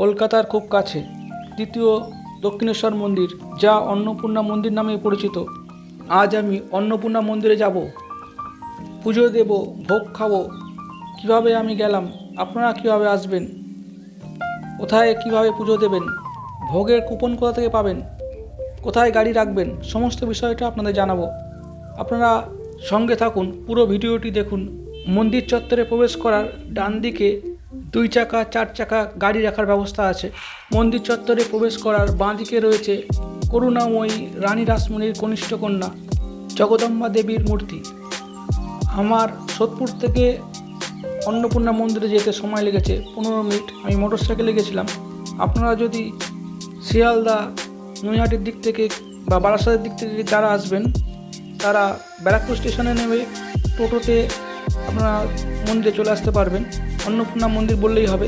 কলকাতার খুব কাছে, দ্বিতীয় দক্ষিণেশ্বর মন্দির, যা অন্নপূর্ণা মন্দির নামে পরিচিত। আজ আমি অন্নপূর্ণা মন্দিরে যাব। পুজো দেব, ভোগ খাব। কীভাবে আমি গেলাম? আপনারা কীভাবে আসবেন? কোথায় কীভাবে পুজো দেবেন? ভোগের কুপন কোথা থেকে পাবেন? কোথায় গাড়ি রাখবেন? সমস্ত বিষয়টা আপনাদের জানাব। আপনারা সঙ্গে থাকুন, পুরো ভিডিওটি দেখুন। মন্দির চত্বরে প্রবেশ করার ডান দিকে দুই চাকা, চার চাকা গাড়ি রাখার ব্যবস্থা আছে। মন্দির চত্বরে প্রবেশ করার বাঁ দিকে রয়েছে করুণাময়ী রানী রাসমণির কনিষ্ঠ কন্যা, জগদম্বা দেবীর মূর্তি। আমার সোদপুর থেকে অন্নপূর্ণা মন্দিরে যেতে সময় লেগেছে পনেরো মিনিট। আমি মোটর সাইকেলে গেছিলাম। আপনারা যদি শিয়ালদা, নৈহাটির দিক থেকে বা বারাসাতের দিক থেকে যারা আসবেন, তারা ব্যারাকপুর স্টেশনে নেমে টোটোতে আপনারা মন্দিরে চলে আসতে পারবেন। অন্নপূর্ণা মন্দির বললেই হবে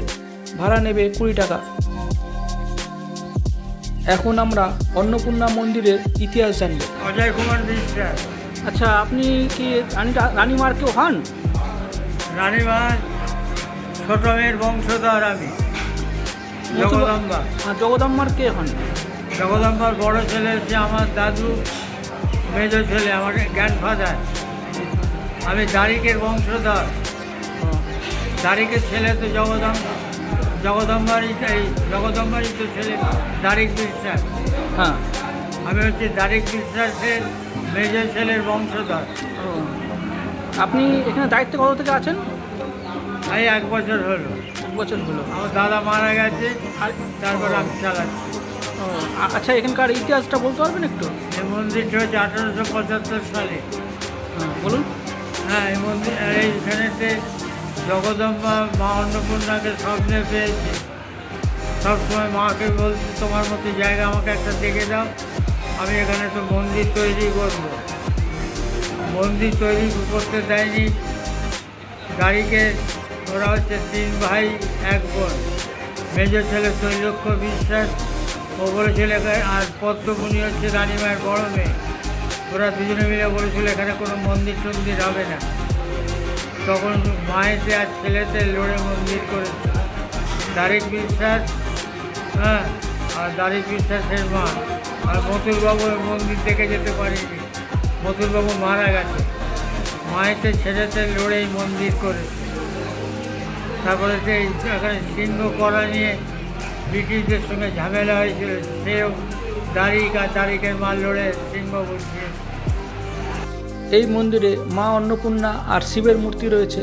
ভাড়া নেবে কুড়ি টাকা। এখন আমরা অন্নপূর্ণা মন্দিরের ইতিহাস জানব। অজয় কুমার বিশ্বাস আচ্ছা আপনি কি রানী রানীমার কেউ হন? রানীমার ছোট মেয়ের বংশধর আমি। জগদম্বা। হ্যাঁ, জগদম্বার কে হন? জগদম্বার বড় ছেলে হচ্ছে আমার দাদু মেজ ছেলে আমার গ্র্যান্ডফাদার আমি দারিকের বংশধর। দারিকের ছেলে তো জগদম্বা জগদম্বারই এই জগদম্বারই তো ছেলে দারিক বিশ্বাস। হ্যাঁ। আমি হচ্ছে দারিক বিশ্বাসের মেজ ছেলের বংশধর। ও। আপনি এখানে দায়িত্ব কত থেকে আছেন? এই এক বছর হলো। এক বছর হলো। আমার দাদা মারা গেছে আর তারপর আমি চালাচ্ছি। ও, আচ্ছা এখানকার ইতিহাসটা বলতে পারবেন একটু? এই মন্দিরটা হচ্ছে আঠারোশো পঁচাত্তর সালে। হ্যাঁ, বলুন। হ্যাঁ এই মন্দির এইখানেতে জগদম্বা, মা অন্নপূর্ণাকে স্বপ্নে পেয়েছে। সবসময় মাকে বলছে, তোমার মতো জায়গা আমাকে একটা দেখে দাও। আমি এখানে তো মন্দির তৈরি করব। মন্দির তৈরি করতে দেয়নি। গাড়িকে ওরা হচ্ছে তিন ভাই, এক বোন। মেজ ছেলে তৈলক্ষ বিশ্বাস ও বলেছিল আর পদ্মমণি হচ্ছে রানীমায়ের বড় মেয়ে। ওরা দুজনে মিলে বলেছিল এখানে কোনো মন্দির টন্দির হবে না। তখন মায়েতে আর ছেলেতে লড়ে মন্দির করেছে। দারিক বিশ্বাস হ্যাঁ আর দারিক বিশ্বাসের মা। আর মথুরবাবু মন্দির দেখে যেতে পারেনি। মথুরবাবু মারা গেছে। মায়েতে ছেলেতে লড়েই মন্দির করেছে। তারপরে যে এখানে সিংহ করা নিয়ে ব্রিটিশদের সঙ্গে ঝামেলা হয়েছিল, সেও এই মন্দিরে মা অন্নপূর্ণা আর শিবের মূর্তি রয়েছে।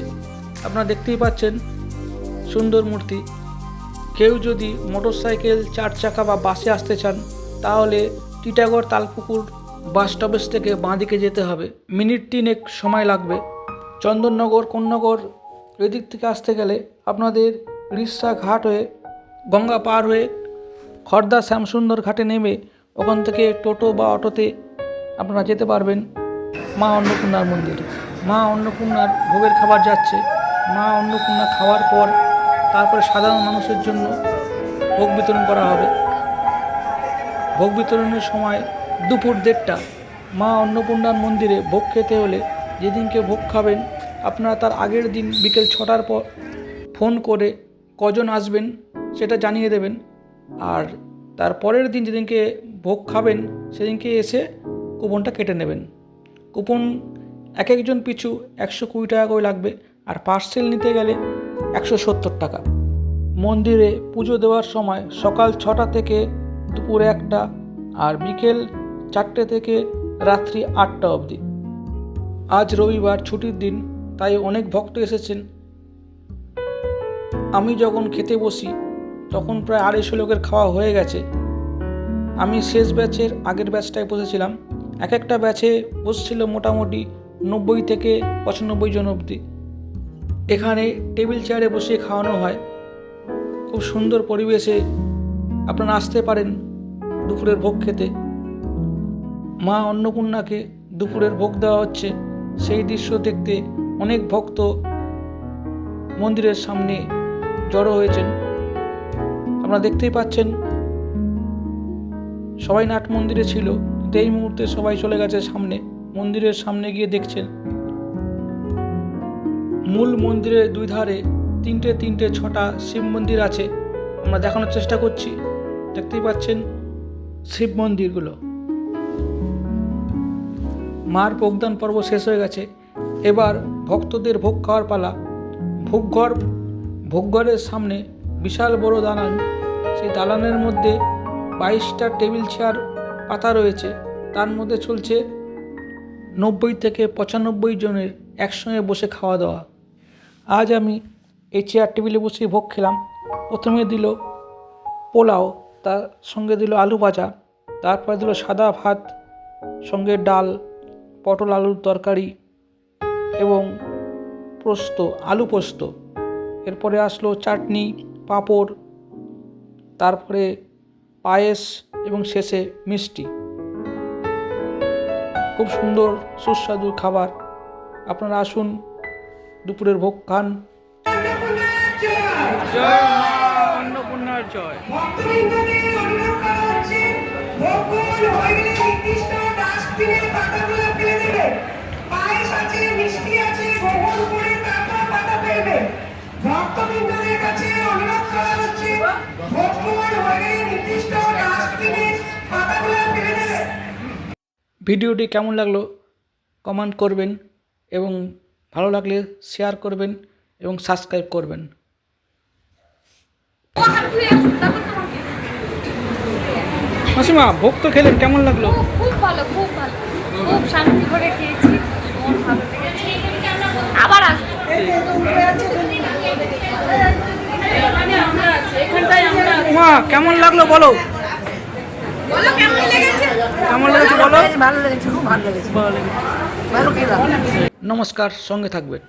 আপনারা দেখতেই পাচ্ছেন সুন্দর মূর্তি। কেউ যদি মোটর সাইকেল চার চাকা বা বাসে আসতে চান, তাহলে টিটাগড় তালপুকুর বাস স্টপেজ থেকে বাঁদিকে যেতে হবে। মিনিট তিনেক সময় লাগবে। চন্দননগর, কোন্নগর এদিক থেকে আসতে গেলে আপনাদের রিক্সা ঘাট হয়ে গঙ্গা পার হয়ে খর্দা শ্যামসুন্দর ঘাটে নেমে ওখান থেকে টোটো বা অটোতে আপনারা যেতে পারবেন। মা অন্নপূর্ণার মন্দিরে। মা অন্নপূর্ণার ভোগের খাবার যাচ্ছে। মা অন্নপূর্ণা খাওয়ার পর তারপরে সাধারণ মানুষের জন্য ভোগ বিতরণ করা হবে। ভোগ বিতরণের সময় দুপুর দেড়টা মা অন্নপূর্ণার মন্দিরে ভোগ খেতে হলে যেদিনকে ভোগ খাবেন, আপনারা তার আগের দিন বিকেল ছটার পর ফোন করে কজন আসবেন সেটা জানিয়ে দেবেন। আর তার পরের দিন যেদিনকে ভোগ খাবেন, সেদিনকে এসে কুপনটা কেটে নেবেন। কুপন এক একজন পিছু একশো কুড়ি টাকা করে লাগবে, আর পার্সেল নিতে গেলে একশো সত্তর টাকা। মন্দিরে পুজো দেওয়ার সময় সকাল ছটা থেকে দুপুর একটা, আর বিকেল চারটে থেকে রাত্রি আটটা অবধি। আজ রবিবার ছুটির দিন, তাই অনেক ভক্ত এসেছেন। আমি যখন খেতে বসি, তখন প্রায় আড়াইশো লোকের খাওয়া হয়ে গেছে। আমি শেষ ব্যাচের আগের ব্যাচটায় বসেছিলাম। এক একটা ব্যাচে বসছিল মোটামুটি নব্বই থেকে পঁচানব্বই জন অবধি। এখানে টেবিল চেয়ারে বসে খাওয়ানো হয়। খুব সুন্দর পরিবেশে আপনারা আসতে পারেন দুপুরের ভোগ খেতে। মা অন্নপূর্ণাকে দুপুরের ভোগ দেওয়া হচ্ছে। সেই দৃশ্য দেখতে অনেক ভক্ত মন্দিরের সামনে জড়ো হয়েছেন। আপনারা দেখতেই পাচ্ছেন সবাই নাট মন্দিরে ছিল, কিন্তু এই মুহূর্তে সবাই চলে গেছে সামনে, মন্দিরের সামনে গিয়ে দেখছেন। মূল মন্দিরের দুই ধারে তিনটে তিনটে ছটা শিব মন্দির আছে। আমরা দেখানোর চেষ্টা করছি। দেখতেই পাচ্ছেন শিব মন্দিরগুলো। মার প্রজ্ঞান পর্ব শেষ হয়ে গেছে। এবার ভক্তদের ভোগ খাওয়ার পালা। ভোগঘর ভোগঘরের সামনে বিশাল বড় দালান। সেই দালানের মধ্যে বাইশটা টেবিল চেয়ার পাতা রয়েছে, তার মধ্যে চলছে নব্বই থেকে পঁচানব্বই জনের একসঙ্গে বসে খাওয়া দাওয়া। আজ আমি এই চেয়ার টেবিলে বসে ভোগ খেলাম। প্রথমে দিল পোলাও, তার সঙ্গে দিল আলু ভাজা, তারপরে দিল সাদা ভাত, সঙ্গে ডাল, পটল আলুর তরকারি এবং পোস্ত, আলু পোস্ত। এরপরে আসলো চাটনি, পাঁপড়, তারপরে পায়েস এবং শেষে মিষ্টি। খুব সুন্দর, সুস্বাদু খাবার। আপনারা আসুন, দুপুরের ভোগ খান। কাছে অনুরোধ করা হচ্ছে হয়ে ভিডিওটি কেমন লাগল কমেন্ট করবেন এবং ভালো লাগলে শেয়ার করবেন এবং সাবস্ক্রাইব করবেন। মাসিমা ভোগ তো খেলেন কেমন লাগল? খুব খুব ভালো খুব ভালো। খুব শান্তি করে খেয়েছি ভালো লেগেছে। আবার আসব এখানে আমরা আছি, এখানটায় আমরা আছি। মা কেমন লাগল বলো? বলো কেমন লেগেছে? বলো? ভালো লেগেছে খুব ভালো লেগেছে। ভালো লেগেছে। নমস্কার সঙ্গে থাকবেন